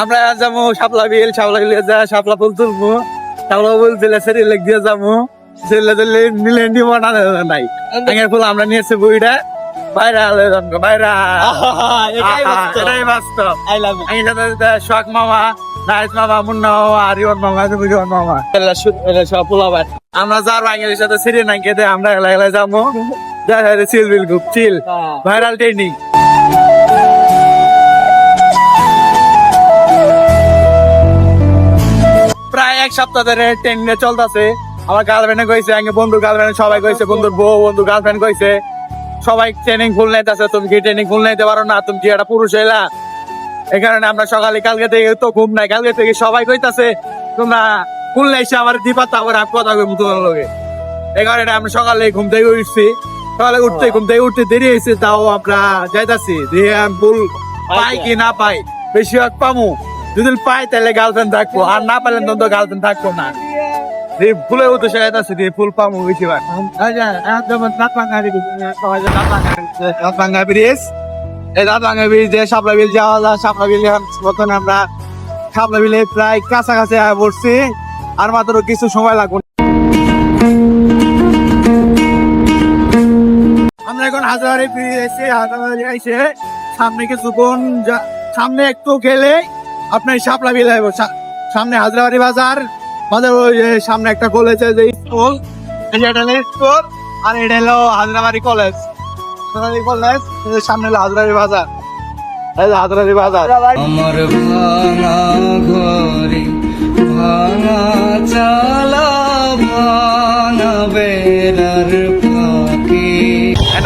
আমরা যাব শাপলা বিল শাপলা বিলে যা শাপলা ফুল তুলবো শাপলা ফুল তুলে সেরি লেগ দিয়ে যাব সেলে দিলে নিলে নিব না নাই। আগে ফুল আমরা নিয়েছি বইটা বাইরে আলে জানব বাইরে এটাই বাস্তব। আই লাভ আমি শখ মামা নাইস মামা মুন্না মামা মামা সব আমরা যার সাথে সিরিয়ান আমরা যাব বিল চিল। ভাইরাল ট্রেনিং এক সপ্তাহ ধরে ট্রেনিং চলতেছে। আমার গার্লফ্রেন্ডে কইছে আগে বন্ধু গার্লফ্রেন্ড সবাই কইছে বন্ধুর বউ বন্ধু গার্লফ্রেন্ড কইছে সবাই ট্রেনিং ফুল নাইতেছে তুমি কি ট্রেনিং ফুল নাইতে পারো না? তুমি কি একটা পুরুষ হইলা? এই কারণে আমরা সকালে কালকে থেকে তো ঘুম নাই কালকে থেকে সবাই কইতাছে তোমরা ফুল নাইছে আমার দিবা তারপর আমি কথা কইব তোমার লগে। এই কারণে আমরা সকালে ঘুম থেকে উঠছি। সকালে উঠতে ঘুম থেকে উঠতে দেরি হয়েছে তাও আমরা যাইতাছি। দিয়ে ফুল পাই কি না পাই বেশিরভাগ পামু। যদি পাই তাহলে গার্লফ্রেন্ড থাকব আর না পাইলে তো গার্লফ্রেন্ড থাকব না। দিয়ে ফুলের উদ্দেশ্যে যাইতাছি দিয়ে ফুল পামু বেশিরভাগ। যেমন দাঁত ভাঙা সবাই দাঁত ভাঙা দাঁত ভাঙা ব্রিজ। এই দাঁত ভাঙা ব্রিজ দিয়ে সাপলা বিল যাওয়া যায় সাপলা বিল মতন আমরা সাপলা বিলে প্রায় কাছাকাছি আয়া পড়ছি আর মাত্র কিছু সময় লাগবে। আমরা এখন হাজারে ফিরে এসে হাজারে এসে সামনে কিছুক্ষণ যা- সামনে একটু গেলে আপনার শাপলা বিল আইব সামনে হাজরাবাড়ি বাজার বাজার ওই সামনে একটা কলেজ আছে স্কুল এটা স্কুল আর এটা হলো হাজারবাড়ি কলেজ হাজারবাড়ি কলেজ সামনে হলো হাজারবাড়ি বাজার। হাজারবাড়ি বাজার। আমার ভাঙা ঘরে ভাঙা চালা, ভাঙা বেড়ার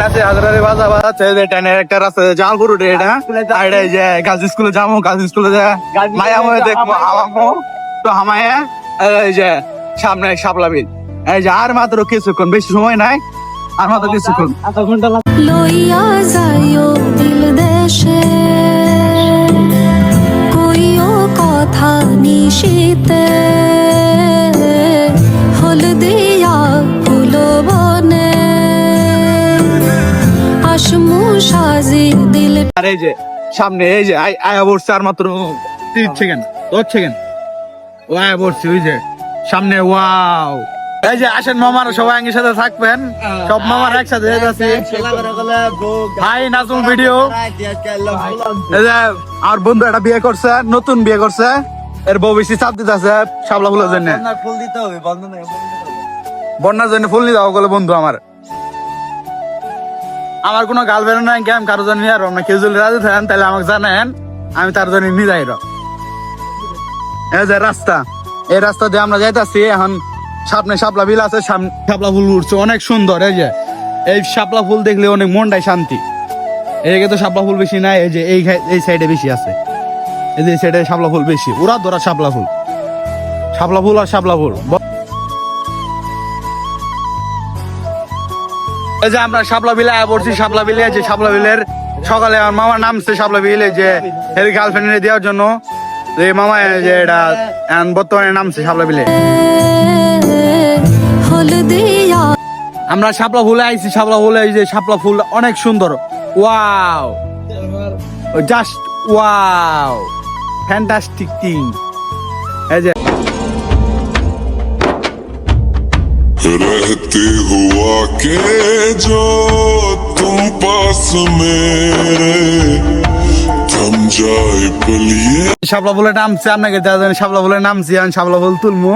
আছে যে একটা রাস্তা জামালপুর রোডে এটা যে গার্লস স্কুলে যাব গার্লস স্কুলে যা। মায়া মনে দেখব আমামো তো হামায় এই যে সামনে শাপলা বিল। এই যে আর মাত্র কিছুক্ষণ বেশি সময় নাই আর মাত্র কিছুক্ষণ। আধা ঘণ্টা লইয়া যাইও দিল দেশে। কইও কথা নিশিতে। আর এই যে সামনে এই যে আই- আয়া পড়ছে আর মাত্র তিন সেকেন্ড দশ সেকেন্ড ও আয়া পড়ছে ওই যে সামনে ওয়াও। এই যে আসেন মামার সবাই আঙ্গির সাথে থাকবেন। সব মামার একসাথে হাই ভিডিও। এই যে আর বন্ধু একটা বিয়ে করছে নতুন বিয়ে করছে। এর বউ বেশি চাপ দিতেছে শাপলা ফুলের জন্য। দিতে হবে বন্যার জন্য ফুল যাও বলে বন্ধু আমার। আমার কোনো গার্লফ্রেন্ড নাই আমি কারও জন্য নিয়ে আর না। কেউ যদি রাজি থাকেন, তাহলে আমাকে জানেন আমি তার জন্য নিয়ে যাই। এই যে রাস্তা, এই রাস্তা দিয়ে আমরা যাইতাছি, এখন সামনে শাপলা বিল আছে শাপলা ফুল উঠছে, অনেক সুন্দর, এই যে। এই শাপলা ফুল দেখলে অনেক মনটাই শান্তি। এদিকে তো শাপলা ফুল বেশি নাই, এই যে এই এই সাইডে বেশি আছে। এই যে সাইডে শাপলা ফুল বেশি ওরা ধরা শাপলা ফুল। শাপলা ফুল আর শাপলা ফুল। এই যে আমরা শাপলা বিলে আয়া পড়ছি, শাপলা বিলে যে শাপলা বিলের সকালে আমার মামার নামছে শাপলা বিলে যে এর গার্লফ্রেন্ডে দেওয়ার জন্য। যে মামা যে এটা বর্তমানে নামছে শাপলা বিলে। আমরা শাপলা ফুলে আইছি, শাপলা ফুলে, এই যে শাপলা ফুল অনেক সুন্দর। Wow! Just wow! Fantastic thing এই যে रहते हुआ के जो तुम पास मेरे थम जाए पलिए শাপলা ফুলে নামছে আপনাকে যা জানি শাপলা ফুলে নামছি আমি শাপলা ফুল তুলমু